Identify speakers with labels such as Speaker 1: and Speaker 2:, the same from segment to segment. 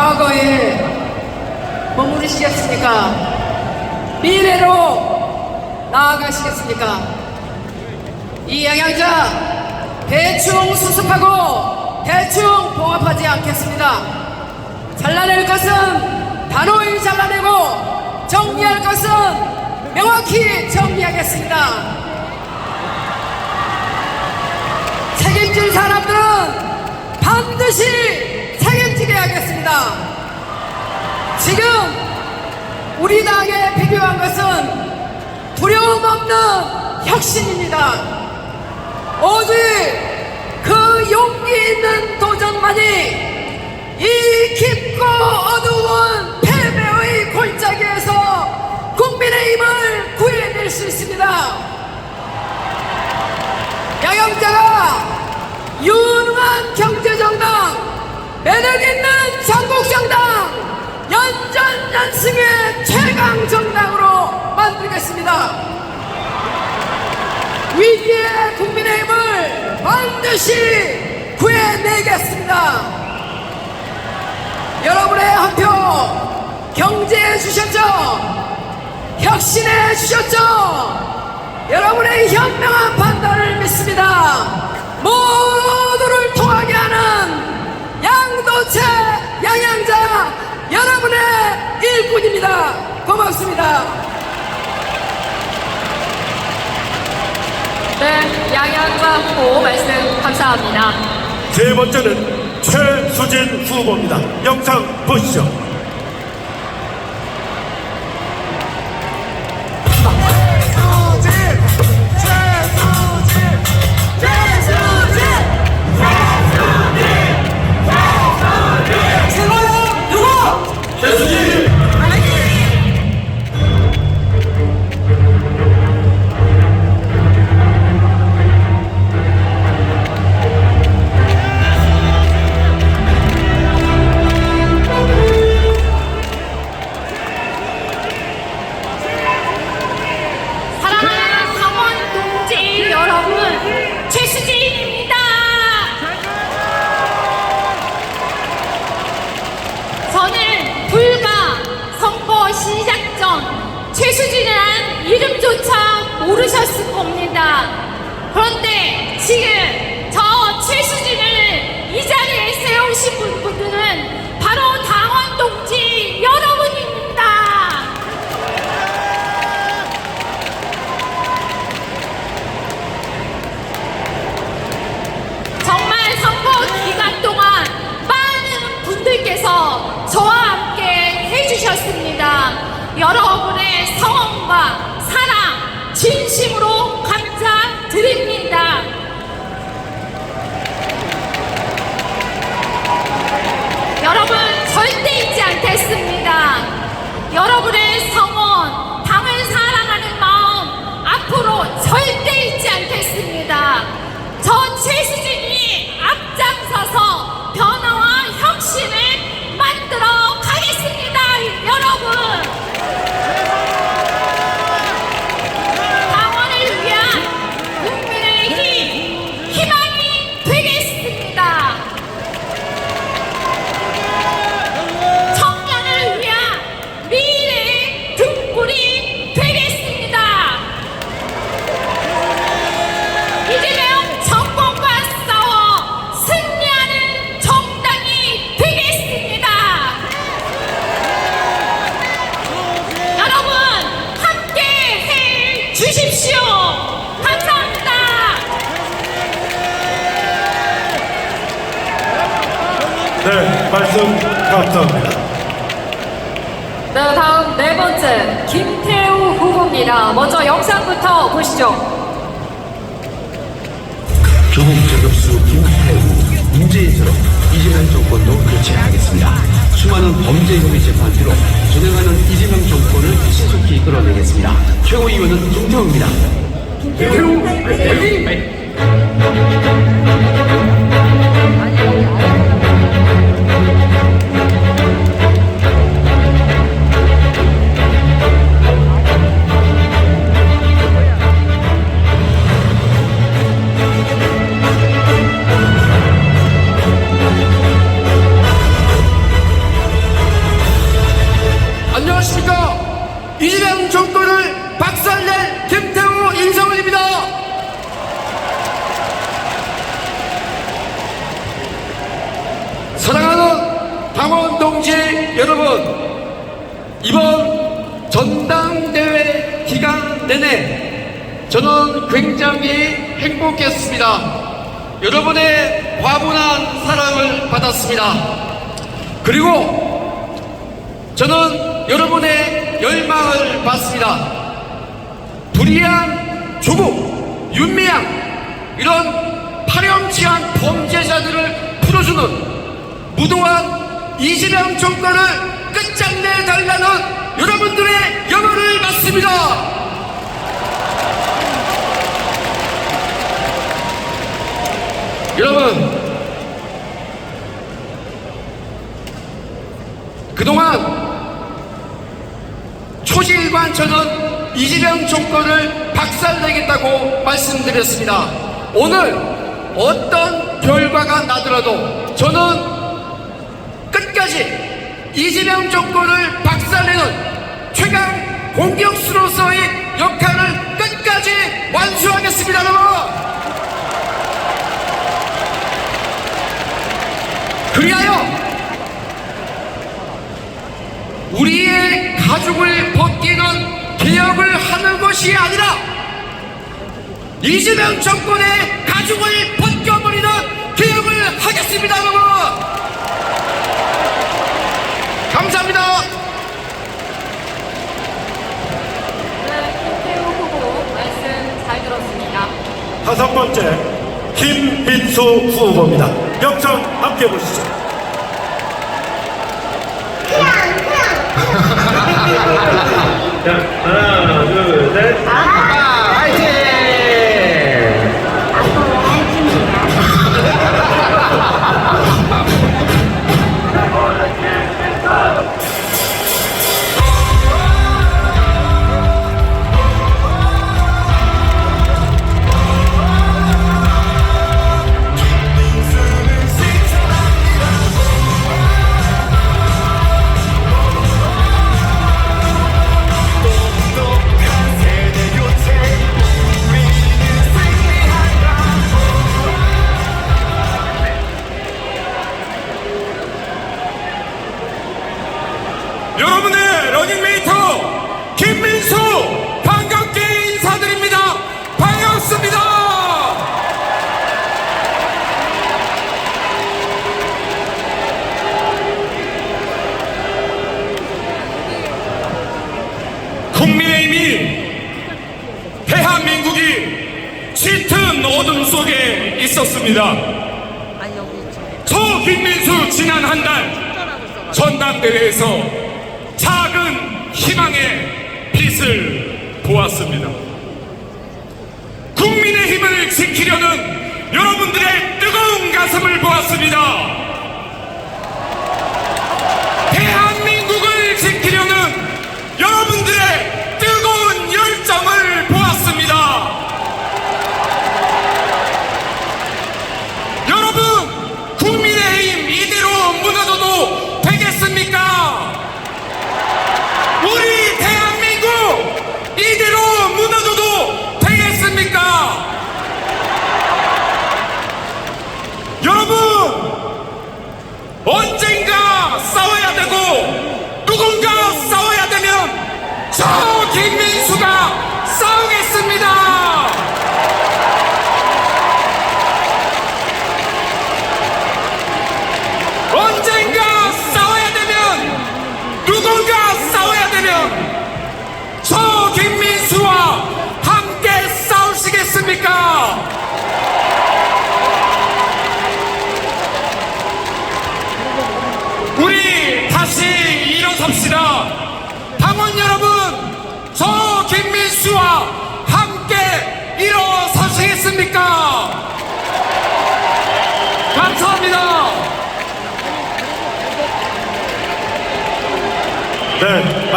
Speaker 1: 과거에 머무르시겠습니까? 미래로 나아가시겠습니까? 이 양양자 대충 수습하고 대충 봉합하지 않겠습니다. 잘라낼 것은 단호히 잘라내고 정리할 것은 명확히 정리하겠습니다. 책임질 사람들은 반드시 하겠습니다. 지금 우리 당에 필요한 것은 두려움 없는 혁신입니다. 오직 그 용기 있는 도전만이 이 깊고 어두운 패배의 골짜기에서 국민의힘을 구해낼 수 있습니다. 양영자가 유능한 경제정당, 매력 있는 전국정당, 연전연승의 최강 정당으로 만들겠습니다. 위기의 국민의힘을 반드시 구해내겠습니다. 여러분의 한 표 경제해 주셨죠? 혁신해 주셨죠? 여러분의 현명한 판단을 믿습니다. 고맙습니다.
Speaker 2: 네, 양양자 후보 말씀 감사합니다.
Speaker 3: 세 번째는 최수진 후보입니다. 영상 보시죠.
Speaker 2: 모르셨을 겁니다. 그런데 지금 저 최수진을 이 자리에 세우신 분들은 바로 당원 동지 여러분입니다. 정말 선거 기간 동안 많은 분들께서 저와 함께 해주셨습니다. 여러분의 성원과 진심으로 감사드립니다. 여러분 절대 잊지 않겠습니다. 여러분의
Speaker 3: 네
Speaker 2: 번째 김태우 후보입니다. 먼저 영상부터 보시죠.
Speaker 4: 조국 저격수 김태우, 문재인처럼 이재명 정권도 교체하겠습니다. 수많은 범죄 혐의 재판 뒤로 전행하는 이재명 정권을 신속히 끌어내겠습니다. 최고위원은 김태우입니다.
Speaker 5: 사랑하는 여러분, 이번 전당대회 기간 내내 저는 굉장히 행복했습니다. 여러분의 과분한 사랑을 받았습니다. 그리고 저는 여러분의 열망을 받습니다. 불의한 조국, 윤미향 이런 파렴치한 범죄자들을 풀어주는 무도한 이재명 정권을 끝장내 달라는 여러분들의 영혼을 받습니다. 여러분, 그동안 초실관 저는 이재명 정권을 박살내겠다고 말씀드렸습니다. 오늘 어떤 결과가 나더라도 저는 이재명 정권을 박살내는 최강 공격수로서의 역할을 끝까지 완수하겠습니다, 여러분! 그리하여 우리의 가죽을 벗기는 개혁을 하는 것이 아니라 이재명 정권의 가죽을 벗겨버리는 개혁을 하겠습니다, 여러분! 감사합니다.
Speaker 2: 네, 김태우 후보 말씀 잘 들었습니다.
Speaker 3: 다섯 번째 김민수 후보입니다. 영상 함께 보시죠. 자, 하나,
Speaker 6: 여러분의 러닝메이터 김민수 반갑게 인사드립니다. 반갑습니다. 국민의힘이 대한민국이 짙은 어둠 속에 있었습니다. 저 김민수 지난 한 달 전당대회에서 작은 희망의 빛을 보았습니다. 국민의 힘을 지키려는 여러분들의 뜨거운 가슴을 보았습니다.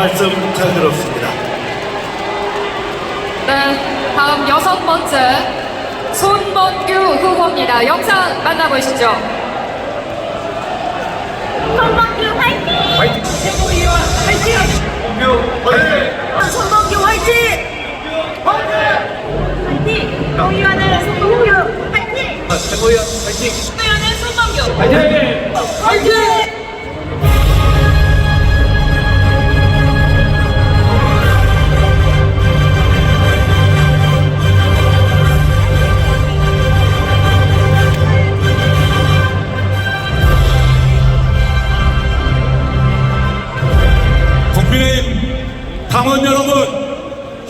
Speaker 3: 말씀 잘 들었습니다.
Speaker 2: 네, 다음 여섯 번째 손범규 후보입니다. 영상 만나보시죠.
Speaker 7: 손범규 화이팅! 화이팅! 최고위원 화이팅! 손범규 화이팅! 화이팅!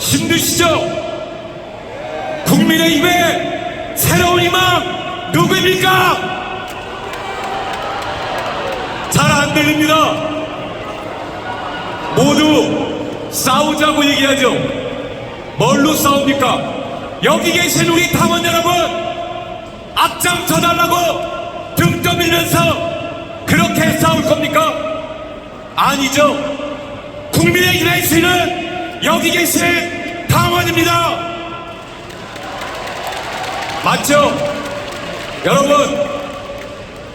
Speaker 6: 힘드시죠? 국민의힘의 새로운 희망 누구입니까? 잘 안 들립니다. 모두 싸우자고 얘기하죠. 뭘로 싸웁니까? 여기 계신 우리 당원 여러분 앞장 서 달라고 등 떠밀면서 그렇게 싸울 겁니까? 아니죠. 국민의힘의 시는 여기 계신 당원입니다. 맞죠? 여러분,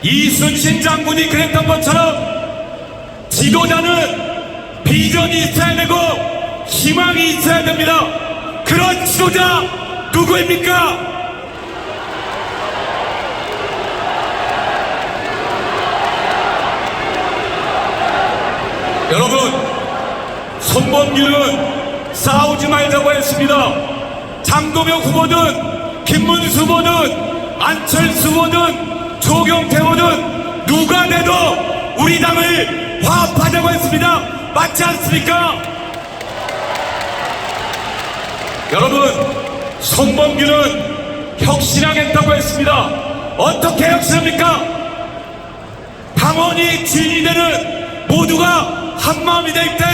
Speaker 6: 이순신 장군이 그랬던 것처럼 지도자는 비전이 있어야 되고 희망이 있어야 됩니다. 그런 지도자 누구입니까? 여러분, 손범규는 싸우지 말자고 했습니다. 장도명 후보든 김문수 후보든 안철수 후보든 조경태 후보든 누가 돼도 우리 당을 화합하자고 했습니다. 맞지 않습니까? 여러분, 손범규는 혁신하겠다고 했습니다. 어떻게 혁신합니까? 당원이 주인이 되는 모두가 한 마음이 될 때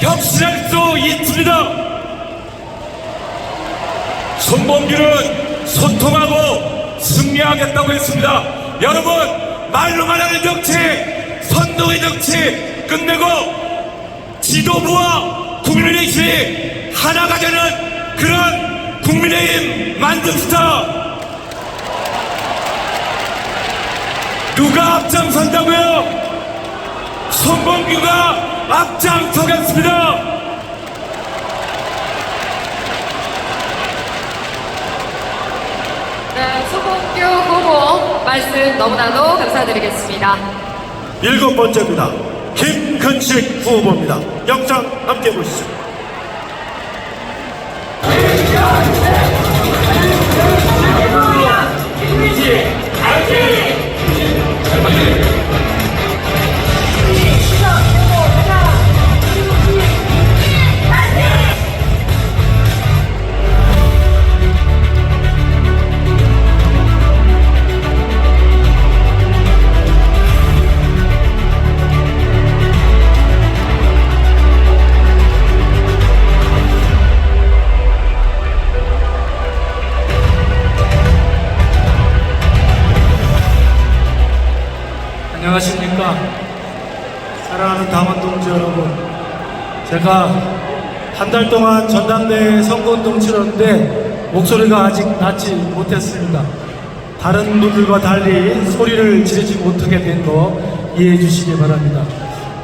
Speaker 6: 혁신할 수 있습니다. 손범규는 소통하고 승리하겠다고 했습니다. 여러분 말로만 하는 정치, 선동의 정치 끝내고 지도부와 국민의힘이 하나가 되는 그런 국민의힘 만듭시다. 누가 앞장선다고요? 손범규가 앞장서겠습니다.
Speaker 2: 네, 소봉규 후보 말씀 너무나도 감사드리겠습니다.
Speaker 3: 일곱 번째입니다. 김근식 후보입니다. 영상 함께 보시죠.
Speaker 8: 안녕하십니까. 사랑하는 당원 동지 여러분. 제가 한 달 동안 전당대회 선거운동 치렀는데 목소리가 아직 낫지 못했습니다. 다른 분들과 달리 소리를 지르지 못하게 된 거 이해해 주시기 바랍니다.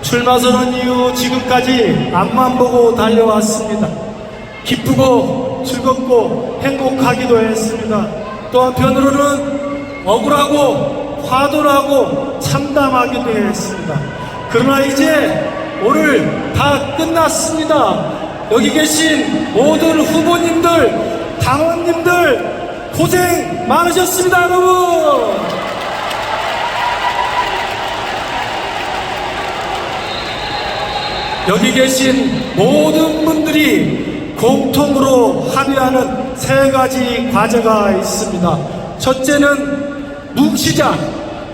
Speaker 8: 출마 선언 이후 지금까지 앞만 보고 달려왔습니다. 기쁘고 즐겁고 행복하기도 했습니다. 또 한편으로는 억울하고 화도 나고 참담하기도 했습니다. 그러나 이제 오늘 다 끝났습니다. 여기 계신 모든 후보님들, 당원님들 고생 많으셨습니다, 여러분. 여기 계신 모든 분들이 공통으로 합의하는 세 가지 과제가 있습니다. 첫째는 뭉치자,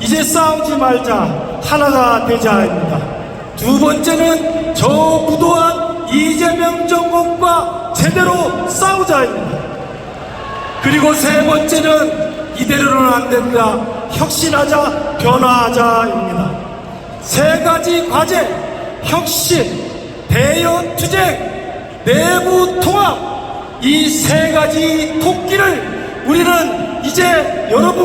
Speaker 8: 이제 싸우지 말자, 하나가 되자입니다. 두 번째는 저 무도한 이재명 정권과 제대로 싸우자입니다. 그리고 세 번째는 이대로는 안 된다. 혁신하자, 변화하자입니다. 세 가지 과제, 혁신, 대연 투쟁, 내부 통합, 이 세 가지 토끼를 우리는 이제 여러분